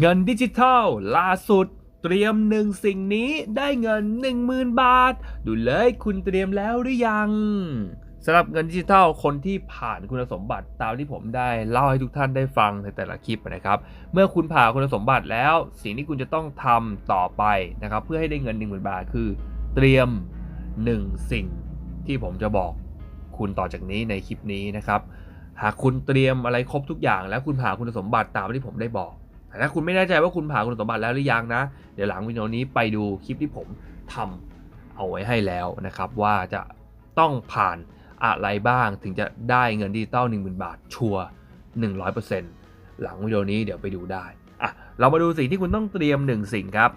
เงินดิจิทัลล่าสุด เตรียมหนึ่งสิ่งนี้ได้เงิน 10,000 บาท ดูเลยคุณเตรียมแล้วหรือยังสำหรับเงินดิจิทัลคนที่ผ่านคุณสมบัติตามที่ผมได้เล่าให้ทุกท่านได้ฟังในแต่ละคลิปนะครับ เมื่อคุณผ่านคุณสมบัติแล้ว สิ่งที่คุณจะต้องทำต่อไปนะครับ เพื่อให้ได้เงิน10,000บาทคือ เตรียม 1 สิ่งที่ผมจะบอกคุณต่อจากนี้ในคลิปนี้นะครับ หากคุณเตรียมอะไรครบทุกอย่าง แล้วคุณผ่านคุณสมบัติตามที่ผมได้บอก แต่ถ้าคุณไม่แน่ใจว่าคุณผ่านคุณสมบัติแล้วหรือยังนะ เดี๋ยวหลังวิดีโอนี้ไปดูคลิปที่ผมทำเอาไว้ให้แล้วนะครับ ว่าจะต้องผ่านอะไรบ้างถึงจะได้เงินดิจิตอล10,000 บาทชัวร์100%หลังวิดีโอนี้เดี๋ยวไปดูได้อะเรามาดูสิ่งที่คุณต้องเตรียม 1 สิ่งครับ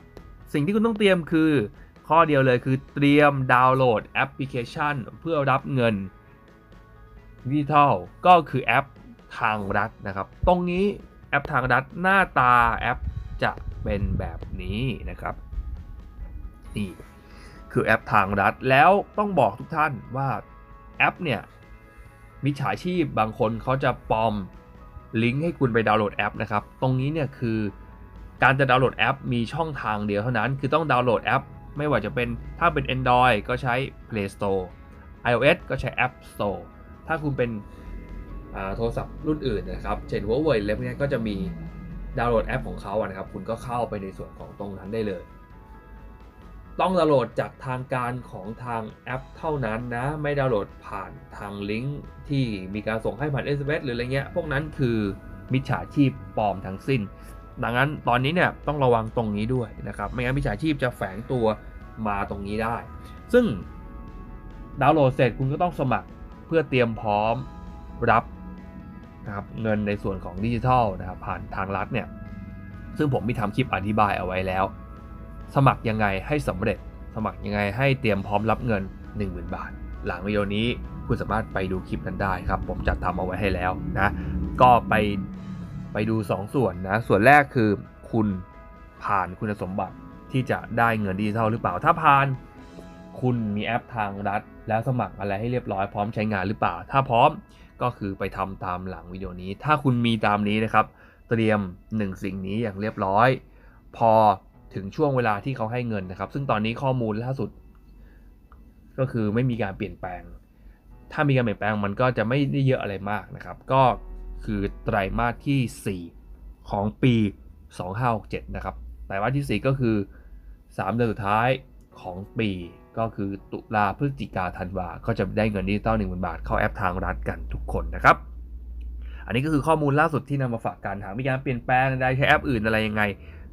สิ่งที่คุณต้องเตรียมคือ ข้อเดียวเลยคือเตรียมดาวน์โหลดแอปพลิเคชัน เพื่อรับเงินดิจิทัลก็คือแอปทางรัฐนะครับ ตรงนี้ ปทางรัฐหน้าตาแอปจะเป็นแบบนี้นะครับนี่คือแอปทางรัฐแล้วต้องบอกทุกท่านว่าแอปเนี่ยมิจฉาชีพบางคนเขาจะปลอมลิงก์ให้คุณไปดาวน์โหลดแอปนะครับ ตรงนี้เนี่ยคือการจะดาวน์โหลดแอปมีช่องทางเดียวเท่านั้น คือต้องดาวน์โหลดแอป ไม่ว่าจะเป็นถ้าเป็น Android ก็ใช้ Play Store iOS ก็ใช้ App Store ถ้าคุณเป็น โทรศัพท์รุ่นอื่นนะครับเช่น Huawei เล็บเนี่ยก็จะมีดาวน์โหลดแอปของเขาอะนะครับ คุณก็เข้าไปในส่วนของตรงนั้นได้เลย ต้องดาวน์โหลดจากทางการของทางแอปเท่านั้นนะ ไม่ดาวน์โหลดผ่านทางลิงก์ที่มีการส่งให้ผ่าน SMS หรืออะไรเงี้ย พวกนั้นคือมิจฉาชีพปลอมทั้งสิ้น ดังนั้นตอนนี้เนี่ยต้องระวังตรงนี้ด้วยนะครับ ไม่งั้นมิจฉาชีพจะแฝงตัวมาตรงนี้ได้ ซึ่งดาวน์โหลดเสร็จคุณก็ต้องสมัครเพื่อเตรียมพร้อมรับ นะครับเงินในส่วนของดิจิทัลนะครับผ่านทางรัฐเนี่ยซึ่งผมมีทำคลิปอธิบายเอาไว้แล้ว สมัครยังไงให้สำเร็จ สมัครยังไงให้เตรียมพร้อมรับเงิน 10,000 บาท หลังวิดีโอนี้คุณสามารถไปดูคลิปนั้นได้ครับ ผมจัดทำเอาไว้ให้แล้วนะก็ไปไปดู2ส่วนนะส่วนแรกคือคุณผ่านคุณสมบัติที่จะได้เงินดิจิทัลหรือเปล่าถ้าผ่านคุณมีแอปทางรัฐ แล้วสมัครอะไรให้เรียบร้อยพร้อมใช้งานหรือเปล่า ถ้าพร้อม ก็คือไปทำตามหลังวิดีโอนี้ ถ้าคุณมีตามนี้นะครับ เตรียม 1 สิ่งนี้อย่างเรียบร้อย พอถึงช่วงเวลาที่เขาให้เงินนะครับ ซึ่งตอนนี้ข้อมูลล่าสุด ก็คือไม่มีการเปลี่ยนแปลง ถ้ามีการเปลี่ยนแปลงมันก็จะไม่ได้เยอะอะไรมากนะครับ ก็คือไตรมาสที่ 4 ของปี 2567 นะครับไตรมาสที่ 4 ก็คือ 3 เดือนสุดท้ายของปี ก็คือตุลาพฤศจิกาธันวา ก็จะได้เงินดิจิตอล1,000บาท เข้าแอปทางรัฐกันทุกคนนะครับ อันนี้ก็คือข้อมูลล่าสุดที่นำมาฝากกันหากมีการเปลี่ยนแปลงใดใช้แอปอื่นอะไรยังไง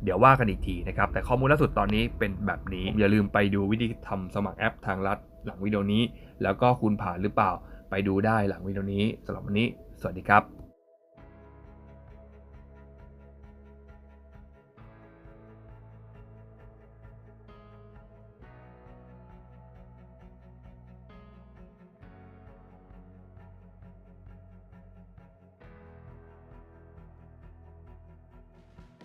เดี๋ยวว่ากันอีกทีนะครับ แต่ข้อมูลล่าสุดตอนนี้เป็นแบบนี้ อย่าลืมไปดูวิธีทำสมัครแอปทางรัฐหลังวิดีโอนี้ แล้วก็คุณผ่านหรือเปล่า ไปดูได้หลังวิดีโอนี้สำหรับวันนี้ สวัสดีครับ